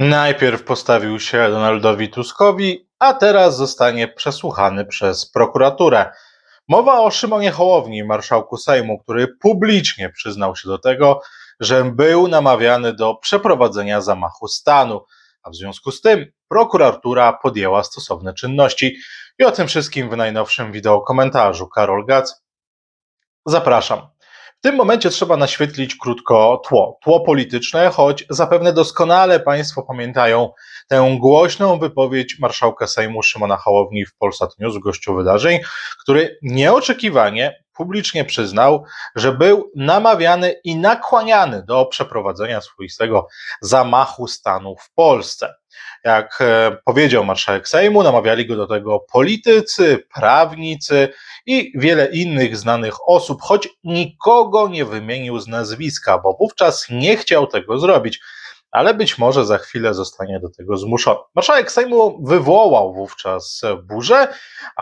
Najpierw postawił się Donaldowi Tuskowi, a teraz zostanie przesłuchany przez prokuraturę. Mowa o Szymonie Hołowni, marszałku Sejmu, który publicznie przyznał się do tego, że był namawiany do przeprowadzenia zamachu stanu, a w związku z tym prokuratura podjęła stosowne czynności. I o tym wszystkim w najnowszym wideo komentarzu. Karol Gac, zapraszam. W tym momencie trzeba naświetlić krótko tło. Tło polityczne, choć zapewne doskonale Państwo pamiętają tę głośną wypowiedź marszałka Sejmu Szymona Hołowni w Polsat News gościu wydarzeń, który nieoczekiwanie publicznie przyznał, że był namawiany i nakłaniany do przeprowadzenia swoistego zamachu stanu w Polsce. Jak e, powiedział marszałek Sejmu, namawiali go do tego politycy, prawnicy i wiele innych znanych osób, choć nikogo nie wymienił z nazwiska, bo wówczas nie chciał tego zrobić ale być może za chwilę zostanie do tego zmuszony. Marszałek Sejmu wywołał wówczas burzę,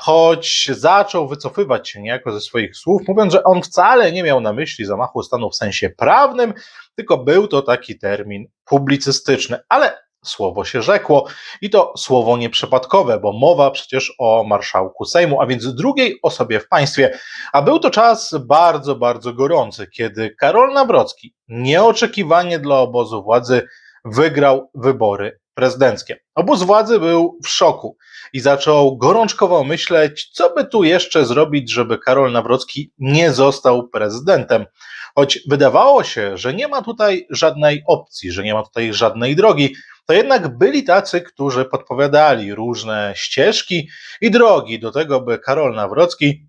choć zaczął wycofywać się niejako ze swoich słów, mówiąc, że on wcale nie miał na myśli zamachu stanu w sensie prawnym, tylko był to taki termin publicystyczny. Ale słowo się rzekło i to słowo nieprzypadkowe, bo mowa przecież o marszałku Sejmu, a więc drugiej osobie w państwie. A był to czas bardzo, bardzo gorący, kiedy Karol Nawrocki nieoczekiwanie dla obozu władzy wygrał wybory prezydenckie. Obóz władzy był w szoku i zaczął gorączkowo myśleć, co by tu jeszcze zrobić, żeby Karol Nawrocki nie został prezydentem. Choć wydawało się, że nie ma tutaj żadnej opcji, że nie ma tutaj żadnej drogi, to jednak byli tacy, którzy podpowiadali różne ścieżki i drogi do tego, by Karol Nawrocki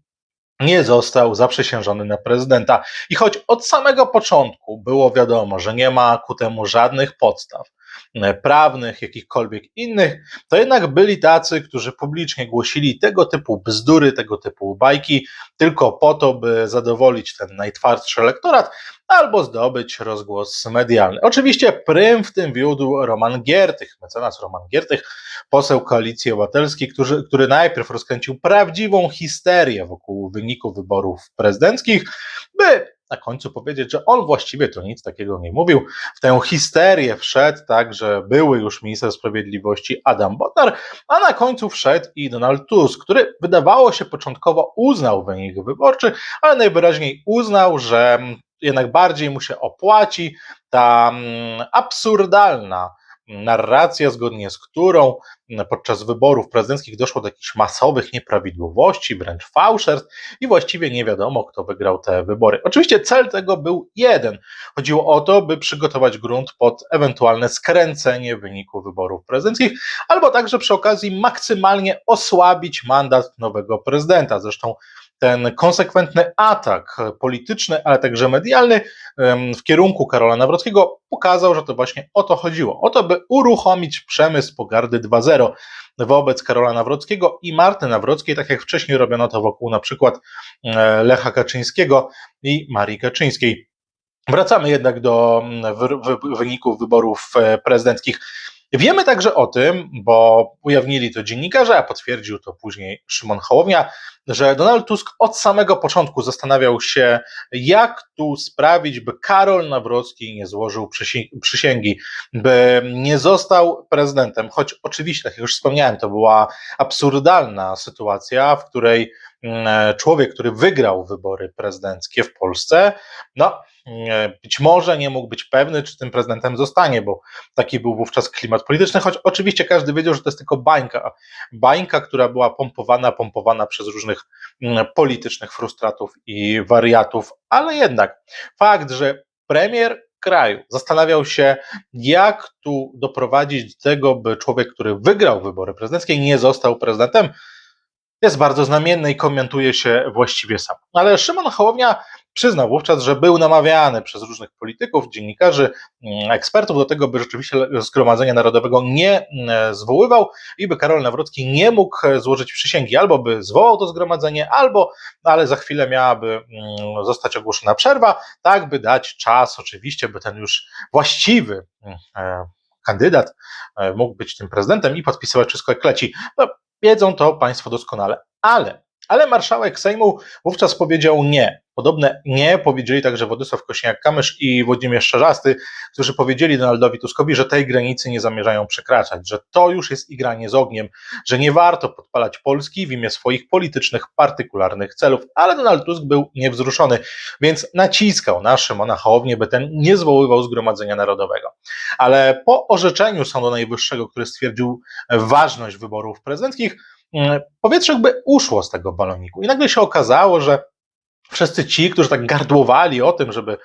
nie został zaprzysiężony na prezydenta. I choć od samego początku było wiadomo, że nie ma ku temu żadnych podstaw prawnych, jakichkolwiek innych, to jednak byli tacy, którzy publicznie głosili tego typu bzdury, tego typu bajki, tylko po to, by zadowolić ten najtwardszy elektorat, albo zdobyć rozgłos medialny. Oczywiście prym w tym wiódł Roman Giertych, mecenas Roman Giertych, poseł Koalicji Obywatelskiej, który, który najpierw rozkręcił prawdziwą histerię wokół wyniku wyborów prezydenckich, by na końcu powiedzieć, że on właściwie to nic takiego nie mówił. W tę histerię wszedł także były już minister sprawiedliwości Adam Bodnar, a na końcu wszedł i Donald Tusk, który wydawało się początkowo uznał wynik wyborczy, ale najwyraźniej uznał, że jednak bardziej mu się opłaci ta mm, absurdalna narracja, zgodnie z którą podczas wyborów prezydenckich doszło do jakichś masowych nieprawidłowości, wręcz fałszerstw i właściwie nie wiadomo, kto wygrał te wybory. Oczywiście cel tego był jeden. Chodziło o to, by przygotować grunt pod ewentualne skręcenie wyniku wyborów prezydenckich, albo także przy okazji maksymalnie osłabić mandat nowego prezydenta. Zresztą ten konsekwentny atak polityczny, ale także medialny w kierunku Karola Nawrockiego pokazał, że to właśnie o to chodziło. O to, by uruchomić przemysł pogardy 2.0 wobec Karola Nawrockiego i Marty Nawrockiej, tak jak wcześniej robiono to wokół na przykład e, Lecha Kaczyńskiego i Marii Kaczyńskiej. Wracamy jednak do wyników wyborów e, prezydenckich. Wiemy także o tym, bo ujawnili to dziennikarze, a potwierdził to później Szymon Hołownia, że Donald Tusk od samego początku zastanawiał się, jak tu sprawić, by Karol Nawrocki nie złożył przysięgi, by nie został prezydentem. Choć oczywiście, tak jak już wspomniałem, to była absurdalna sytuacja, w której mm, człowiek, który wygrał wybory prezydenckie w Polsce, no być może nie mógł być pewny, czy tym prezydentem zostanie, bo taki był wówczas klimat polityczny, choć oczywiście każdy wiedział, że to jest tylko bańka. Bańka, która była pompowana, pompowana przez różnych mm, politycznych frustratów i wariatów, ale jednak fakt, że premier kraju zastanawiał się, jak tu doprowadzić do tego, by człowiek, który wygrał wybory prezydenckie, nie został prezydentem, jest bardzo znamienny i komentuje się właściwie sam. Ale Szymon Hołownia Przyznał wówczas, że był namawiany przez różnych polityków, dziennikarzy, mm, ekspertów do tego, by rzeczywiście Zgromadzenia Narodowego nie mm, zwoływał i by Karol Nawrocki nie mógł złożyć przysięgi, albo by zwołał to zgromadzenie, albo, ale za chwilę miałaby mm, zostać ogłoszona przerwa, tak by dać czas oczywiście, by ten już właściwy e, kandydat e, mógł być tym prezydentem i podpisywać wszystko jak leci. No, wiedzą to Państwo doskonale, ale Ale marszałek Sejmu wówczas powiedział nie. Podobne nie powiedzieli także Władysław Kośniak-Kamysz i Włodzimierz Czarzasty, którzy powiedzieli Donaldowi Tuskowi, że tej granicy nie zamierzają przekraczać, że to już jest igranie z ogniem, że nie warto podpalać Polski w imię swoich politycznych, partykularnych celów. Ale Donald Tusk był niewzruszony, więc naciskał na Szymona Hołownię, by ten nie zwoływał Zgromadzenia Narodowego. Ale po orzeczeniu Sądu Najwyższego, który stwierdził ważność wyborów prezydenckich, powietrze jakby uszło z tego baloniku. I nagle się okazało, że wszyscy ci, którzy tak gardłowali o tym, żeby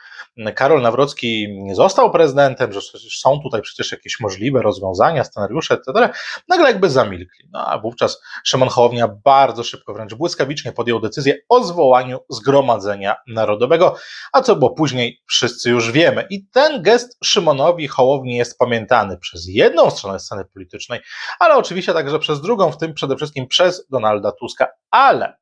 Karol Nawrocki nie został prezydentem, że są tutaj przecież jakieś możliwe rozwiązania, scenariusze, etc., nagle jakby zamilkli. No a wówczas Szymon Hołownia bardzo szybko, wręcz błyskawicznie podjął decyzję o zwołaniu Zgromadzenia Narodowego, a co było później, wszyscy już wiemy. I ten gest Szymonowi Hołowni jest pamiętany przez jedną stronę sceny politycznej, ale oczywiście także przez drugą, w tym przede wszystkim przez Donalda Tuska. Ale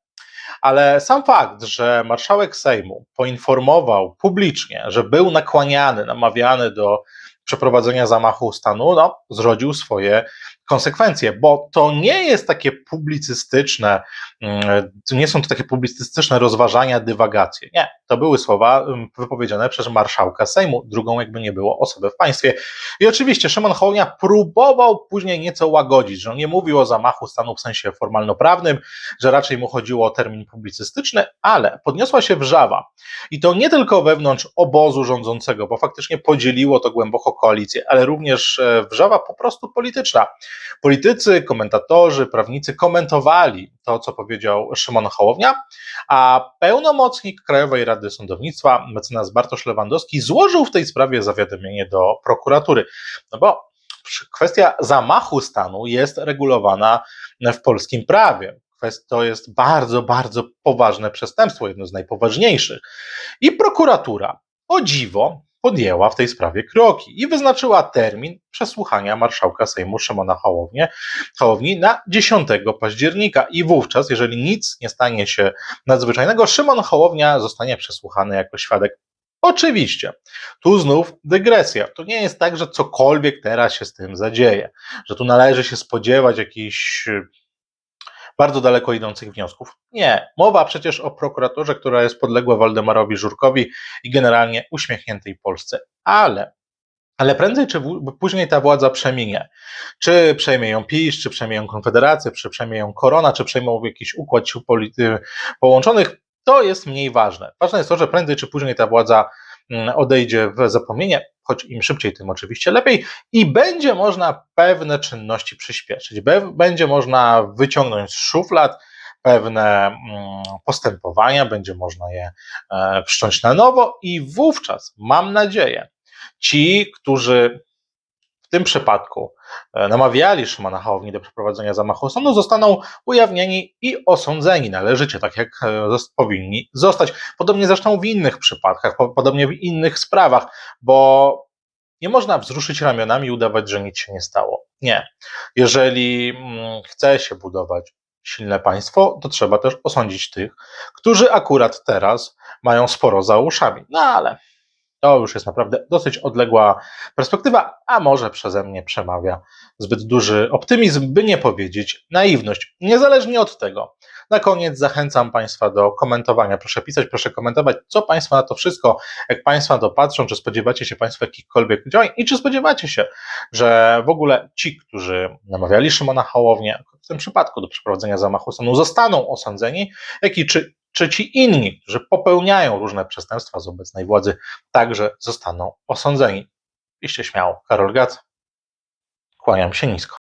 ale sam fakt, że marszałek Sejmu poinformował publicznie, że był nakłaniany, namawiany do przeprowadzenia zamachu stanu, no, zrodził swoje konsekwencje, bo to nie jest takie publicystyczne, mm, nie są to takie publicystyczne rozważania, dywagacje. Nie, to były słowa mm, wypowiedziane przez marszałka Sejmu, drugą jakby nie było osobę w państwie. I oczywiście Szymon Hołownia próbował później nieco łagodzić, że on nie mówił o zamachu stanu w sensie formalno-prawnym, że raczej mu chodziło o termin publicystyczny, ale podniosła się wrzawa. I to nie tylko wewnątrz obozu rządzącego, bo faktycznie podzieliło to głęboko koalicję, ale również e, wrzawa po prostu polityczna. Politycy, komentatorzy, prawnicy komentowali to, co powiedział Szymon Hołownia, a pełnomocnik Krajowej Rady Sądownictwa, mecenas Bartosz Lewandowski, złożył w tej sprawie zawiadomienie do prokuratury. No bo kwestia zamachu stanu jest regulowana w polskim prawie. To jest bardzo, bardzo poważne przestępstwo, jedno z najpoważniejszych. I prokuratura, o dziwo, podjęła w tej sprawie kroki i wyznaczyła termin przesłuchania marszałka Sejmu Szymona Hołownię, Hołowni na 10 października. I wówczas, jeżeli nic nie stanie się nadzwyczajnego, Szymon Hołownia zostanie przesłuchany jako świadek Oczywiście, tu znów dygresja. To nie jest tak, że cokolwiek teraz się z tym zadzieje, że tu należy się spodziewać jakichś bardzo daleko idących wniosków. Nie. Mowa przecież o prokuraturze, która jest podległa Waldemarowi Żurkowi i generalnie uśmiechniętej Polsce. Ale ale prędzej czy później ta władza przeminie. Czy przejmie ją PiS, czy przejmie ją Konfederacja, czy przejmie ją Korona, czy przejmą jakiś układ sił połączonych, to jest mniej ważne. Ważne jest to, że prędzej czy później ta władza odejdzie w zapomnienie, choć im szybciej, tym oczywiście lepiej, i będzie można pewne czynności przyspieszyć. Będzie można wyciągnąć z szuflad pewne mm, postępowania, będzie można je e, wszcząć na nowo, i wówczas mam nadzieję, ci, którzy w tym przypadku e, namawiali Szymona Hołowni do przeprowadzenia zamachu stanu, zostaną ujawnieni i osądzeni należycie, tak jak e, powinni zostać. Podobnie zresztą w innych przypadkach, podobnie w innych sprawach, bo nie można wzruszyć ramionami i udawać, że nic się nie stało. Nie. Jeżeli mm, chce się budować silne państwo, to trzeba też osądzić tych, którzy akurat teraz mają sporo za uszami. No ale to już jest naprawdę dosyć odległa perspektywa, a może przeze mnie przemawia zbyt duży optymizm, by nie powiedzieć naiwność. Niezależnie od tego, na koniec zachęcam Państwa do komentowania. Proszę pisać, proszę komentować, co Państwo na to wszystko, jak Państwo na to patrzą, czy spodziewacie się Państwo jakichkolwiek działań i czy spodziewacie się, że w ogóle ci, którzy namawiali Szymona Hołownię, w tym przypadku do przeprowadzenia zamachu stanu, zostaną osądzeni, jak i czy czy ci inni, którzy popełniają różne przestępstwa z obecnej władzy, także zostaną osądzeni. Iście śmiało. Karol Gac, kłaniam się nisko.